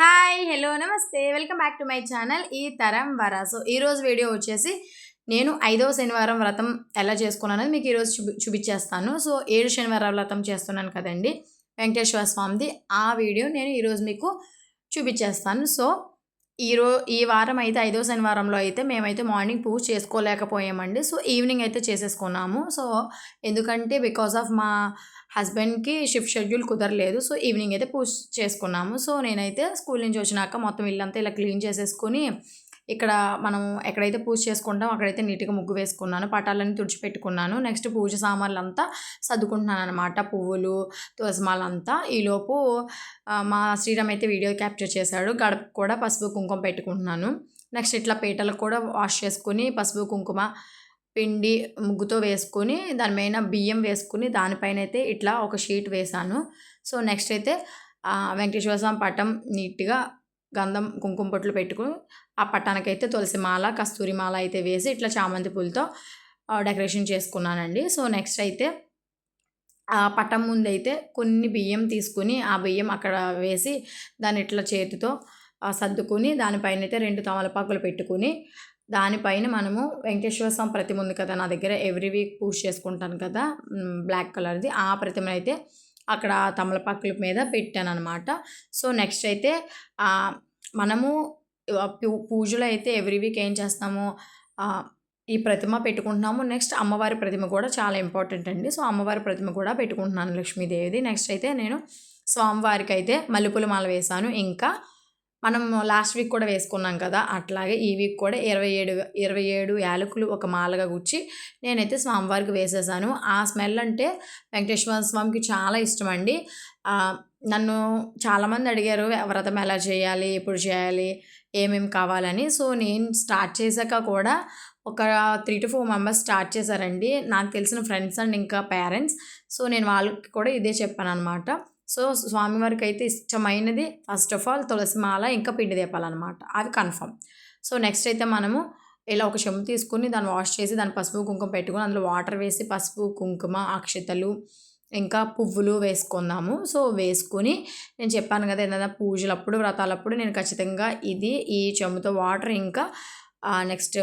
Hi hello నమస్తే. Welcome back to my channel ఈ తరం వర. సో ఈరోజు వీడియో వచ్చేసి నేను ఐదవ శనివారం వ్రతం ఎలా చేసుకున్నాను మీకు ఈరోజు చూపి చూపించేస్తాను. సో ఏడు శనివారం వ్రతం చేస్తున్నాను కదండి వెంకటేశ్వర స్వామిది. ఆ వీడియో నేను ఈరోజు మీకు చూపించేస్తాను. సో ఈరో ఈ వారం అయితే ఐదో శనివారంలో అయితే మేమైతే మార్నింగ్ పూజ చేసుకోలేకపోయామండి. సో ఈవినింగ్ అయితే చేసేసుకున్నాము. సో ఎందుకంటే బికాస్ ఆఫ్ మా హస్బెండ్కి షిఫ్ట్ షెడ్యూల్ కుదరలేదు. సో ఈవినింగ్ అయితే పూజ చేసుకున్నాము. సో నేనైతే స్కూల్ నుంచి వచ్చినాక మొత్తం ఇల్లంతా ఇలా క్లీన్ చేసేసుకొని ఇక్కడ మనం ఎక్కడైతే పూజ చేసుకుంటాం అక్కడైతే నీట్గా ముగ్గు వేసుకున్నాను పటాలన్నీ తుడిచిపెట్టుకున్నాను నెక్స్ట్ పూజ సామాన్లు అంతా సర్దుకుంటున్నాను అనమాట పువ్వులు తులసిమాలంతా. ఈలోపు మా శ్రీరామ్ అయితే వీడియో క్యాప్చర్ చేశాడు. గడప కూడా పసుపు కుంకుమ పెట్టుకుంటున్నాను. నెక్స్ట్ ఇట్లా పీటలు కూడా వాష్ చేసుకుని పసుపు కుంకుమ పిండి ముగ్గుతో వేసుకొని దాని పైన బియ్యం వేసుకుని దానిపైన అయితే ఇట్లా ఒక షీట్ వేసాను సో నెక్స్ట్ అయితే వెంకటేశ్వర స్వామి పటం నీట్గా గంధం కుంకుమ పొట్లు పెట్టుకుని ఆ పట్టానికైతే తులసి మాల కస్తూరి మాల అయితే వేసి ఇట్లా చామంతి పూలతో డెకరేషన్ చేసుకున్నానండి. సో నెక్స్ట్ అయితే ఆ పట్టం ముందు అయితే కొన్ని బియ్యం తీసుకుని ఆ బియ్యం అక్కడ వేసి దాన్ని ఇట్లా చేతితో సర్దుకుని దానిపైన అయితే రెండు తమలపాకులు పెట్టుకుని దానిపైన మనము వెంకటేశ్వర స్వామి ప్రతిమ ఉంది కదా నా దగ్గర ఎవ్రీ వీక్ పూజ చేసుకుంటాను కదా బ్లాక్ కలర్ది. ఆ ప్రతిమ అయితే అక్కడ తమలపాకుల మీద పెట్టాను అనమాట సో నెక్స్ట్ అయితే మనము పూజలు పూ- అయితే ఎవ్రీ వీక్ ఏం చేస్తాము? ఈ ప్రతిమ పెట్టుకుంటున్నాము. నెక్స్ట్ అమ్మవారి ప్రతిమ కూడా చాలా ఇంపార్టెంట్ అండి. సో అమ్మవారి ప్రతిమ కూడా పెట్టుకుంటున్నాను లక్ష్మీదేవిది. నెక్స్ట్ అయితే నేను స్వామివారికి అయితే మల్లెపూల మాల వేశాను. ఇంకా మనం లాస్ట్ వీక్ కూడా వేసుకున్నాం కదా అట్లాగే ఈ వీక్ కూడా ఇరవై ఏడు ఇరవై ఏడు యాలకులు ఒక మాలగా గుచ్చి నేనైతే స్వామివారికి వేసేసాను. ఆ స్మెల్ అంటే వెంకటేశ్వర స్వామికి చాలా ఇష్టం అండి నన్ను చాలామంది అడిగారు వ్రతం ఎలా చేయాలి ఎప్పుడు చేయాలి ఏమేమి కావాలని? సో నేను స్టార్ట్ చేశాక కూడా ఒక three to four members start చేశారండి. నాకు తెలిసిన ఫ్రెండ్స్ అండ్ ఇంకా పేరెంట్స్. సో నేను వాళ్ళకి కూడా ఇదే చెప్పాను అనమాట సో స్వామివారికి అయితే ఇష్టమైనది ఫస్ట్ ఆఫ్ ఆల్ తులసి మాల ఇంకా పిండి దీపాలన్నమాట. అది కన్ఫర్మ్. సో నెక్స్ట్ అయితే మనము ఇలా ఒక చెంబు తీసుకుని దాన్ని వాష్ చేసి దాని పసుపు కుంకుమ పెట్టుకుని అందులో వాటర్ వేసి పసుపు కుంకుమ అక్షతలు ఇంకా పువ్వులు వేసుకుందాము. సో వేసుకుని నేను చెప్పాను కదా ఏదైనా పూజలప్పుడు వ్రతాలప్పుడు నేను ఖచ్చితంగా ఇది ఈ చెంబుతో వాటర్ ఇంకా నెక్స్ట్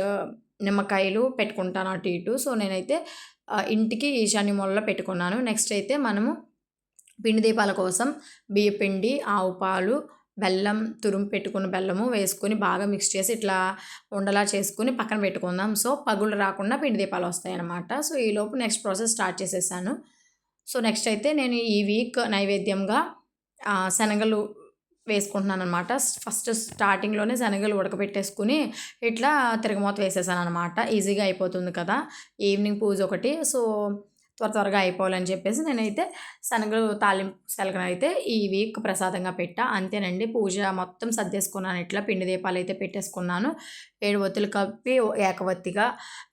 నిమ్మకాయలు పెట్టుకుంటాను అటు ఇటు. సో నేనైతే ఇంటికి ఈశాన్య మూలలో పెట్టుకున్నాను. నెక్స్ట్ అయితే మనము పిండి దీపాల కోసం బియ్య పిండి ఆవు పాలు బెల్లం తురుము పెట్టుకున్న బెల్లము వేసుకొని బాగా మిక్స్ చేసి ఇట్లా ఉండలా చేసుకుని పక్కన పెట్టుకుందాం. సో పగులు రాకుండా పిండి దీపాలు వస్తాయి అన్నమాట సో ఈలోపు నెక్స్ట్ ప్రాసెస్ స్టార్ట్ చేసేసాను. సో నెక్స్ట్ అయితే నేను ఈ వీక్ నైవేద్యంగా శనగలు వేసుకుంటున్నాను అనమాట ఫస్ట్ స్టార్టింగ్లోనే శనగలు ఉడకబెట్టేసుకుని ఇట్లా తిరగమూత వేసేసాను అనమాట ఈజీగా అయిపోతుంది కదా. ఈవినింగ్ పూజ ఒకటి. సో త్వర త్వరగా అయిపోవాలని చెప్పేసి నేనైతే శనగలు తాలింపు శనగలు అయితే ఈ వీక్ ప్రసాదంగా పెట్టా. అంతేనండి పూజ మొత్తం సర్దేసుకున్నాను. ఇట్లా పిండి దీపాలు అయితే పెట్టేసుకున్నాను. ఏడు ఒత్తులు కప్పి ఏకవత్తిగా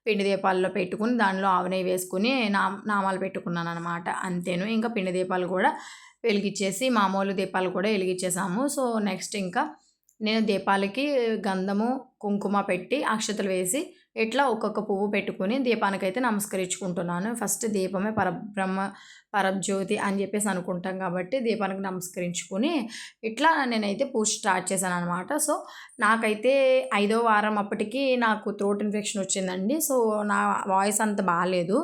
పిండి దీపాల్లో పెట్టుకుని దానిలో ఆవు వేసుకుని నా నామాలు పెట్టుకున్నాను అనమాట అంతేను. ఇంకా పిండి దీపాలు కూడా వెలిగించేసి మామూలు దీపాలు కూడా వెలిగించేసాము సో నెక్స్ట్ ఇంకా నేను దీపాలకి గంధము కుంకుమ పెట్టి అక్షతలు వేసి ఇట్లా ఒక్కొక్క పువ్వు పెట్టుకుని దీపానికైతే నమస్కరించుకుంటున్నాను. ఫస్ట్ దీపమే పరబ్రహ్మ పరబ్జ్యోతి అని చెప్పేసి అనుకుంటాం కాబట్టి దీపానికి నమస్కరించుకుని ఇట్లా నేనైతే పూజ స్టార్ట్ చేశాను అనమాట సో నాకైతే ఐదో వారం అప్పటికి నాకు థ్రోట్ ఇన్ఫెక్షన్ వచ్చిందండి. సో నా వాయిస్ అంత బాగాలేదు.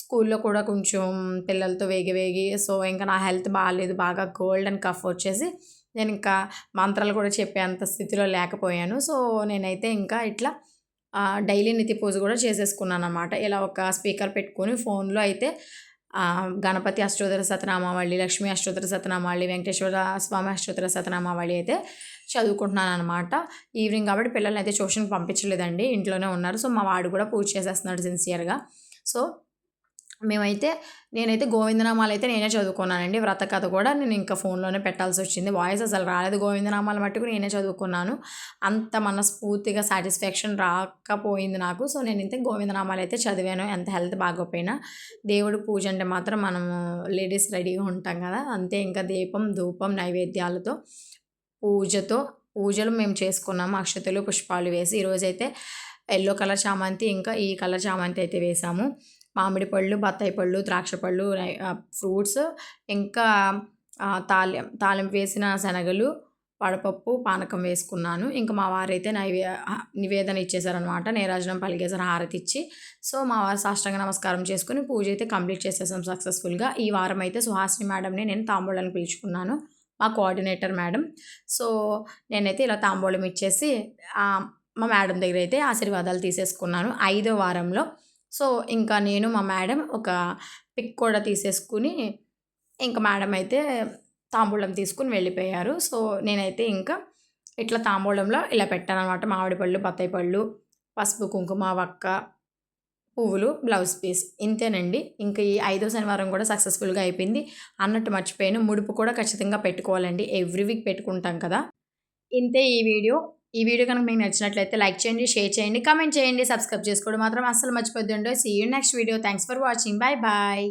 స్కూల్లో కూడా కొంచెం పిల్లలతో వేగి వేగి సో ఇంకా నా హెల్త్ బాగాలేదు. బాగా కోల్డ్ అండ్ కఫ్ వచ్చేసి నేను ఇంకా మంత్రాలు కూడా చెప్పే అంత స్థితిలో లేకపోయాను. సో నేనైతే ఇంకా ఇట్లా డైలీ నితి పూజ కూడా చేసేసుకున్నాను అనమాట ఇలా ఒక స్పీకర్ పెట్టుకొని ఫోన్లో అయితే గణపతి అష్టోత్తర సతనామావళి లక్ష్మీ అష్టోత్తర సతనామావళి వెంకటేశ్వర స్వామి అష్టోత్తర సతనామావళి అయితే చదువుకుంటున్నాను అనమాట ఈవినింగ్ కాబట్టి పిల్లల్ని అయితే ట్యూషన్కి పంపించలేదండి. ఇంట్లోనే ఉన్నారు. సో మా వాడు కూడా పూజ చేసేస్తున్నాడు సిన్సియర్గా. సో మేమైతే నేనైతే గోవిందనామాలు అయితే నేనే చదువుకున్నానండి. వ్రత కథ కూడా నేను ఇంకా ఫోన్లోనే పెట్టాల్సి వచ్చింది. వాయిస్ అసలు రాలేదు. గోవిందనామాలు మట్టుకు నేనే చదువుకున్నాను. అంత మనస్ఫూర్తిగా సాటిస్ఫాక్షన్ రాకపోయింది నాకు. సో నేను అయితే గోవిందనామాలు అయితే చదివాను. ఎంత హెల్త్ బాగోపోయినా దేవుడు పూజ అంటే మాత్రం మనము లేడీస్ రెడీగా ఉంటాం కదా. అంతే ఇంకా దీపం ధూపం నైవేద్యాలతో పూజతో పూజలు మేము చేసుకున్నాము. అక్షతలు పుష్పాలు వేసి ఈరోజైతే ఎల్లో కలర్ చామంతి ఇంకా ఈ కలర్ చామంతి అయితే వేసాము. మామిడి పళ్ళు బత్తాయి పళ్ళు ద్రాక్ష పళ్ళు ఫ్రూట్స్ ఇంకా ఆ, తాలి తాలింపు వేసిన శనగలు వడపప్పు పానకం వేసుకున్నాను. ఇంకా మా వారైతే నైవే నివేదన ఇచ్చేసారనమాట నేరాజనం పలిగేసారు హారతి ఇచ్చి. సో మా వారు సాష్టాంగ నమస్కారం చేసుకుని పూజ అయితే కంప్లీట్ చేసేసాం సక్సెస్ఫుల్గా. ఈ వారం అయితే సుహాసిని మేడంని నేను తాంబూలానికి పిలుచుకున్నాను. మా కోఆర్డినేటర్ మేడం. సో నేనైతే ఇలా తాంబూలం ఇచ్చేసి మా మేడం దగ్గర అయితే ఆశీర్వాదాలు తీసేసుకున్నాను. ఐదో వారంలో సో ఇంకా నేను మా మేడం ఒక పిక్ కూడా తీసేసుకుని ఇంకా మేడం అయితే తాంబూలం తీసుకుని వెళ్ళిపోయారు. సో నేనైతే ఇంకా ఇట్లా తాంబూలంలో ఇలా పెట్టాను అనమాట మామిడి పళ్ళు బత్తాయి పళ్ళు పసుపు కుంకుమ వక్క పువ్వులు బ్లౌజ్ పీస్ ఇంతేనండి. ఇంకా ఈ ఐదో శనివారం కూడా సక్సెస్ఫుల్గా అయిపోయింది. అన్నట్టు మర్చిపోయాను. ముడుపు కూడా ఖచ్చితంగా పెట్టుకోవాలండి. ఎవ్రీ వీక్ పెట్టుకుంటాం కదా. ఇంతే ఈ వీడియో. ఈ వీడియో కనుక మీకు నచ్చినట్లయితే లైక్ చేయండి షేర్ చేయండి కామెంట్ చేయండి. సబ్స్క్రైబ్ చేసుకోవడం మాత్రం అస్సలు మర్చిపోద్దండి. See you next video thanks for watching bye bye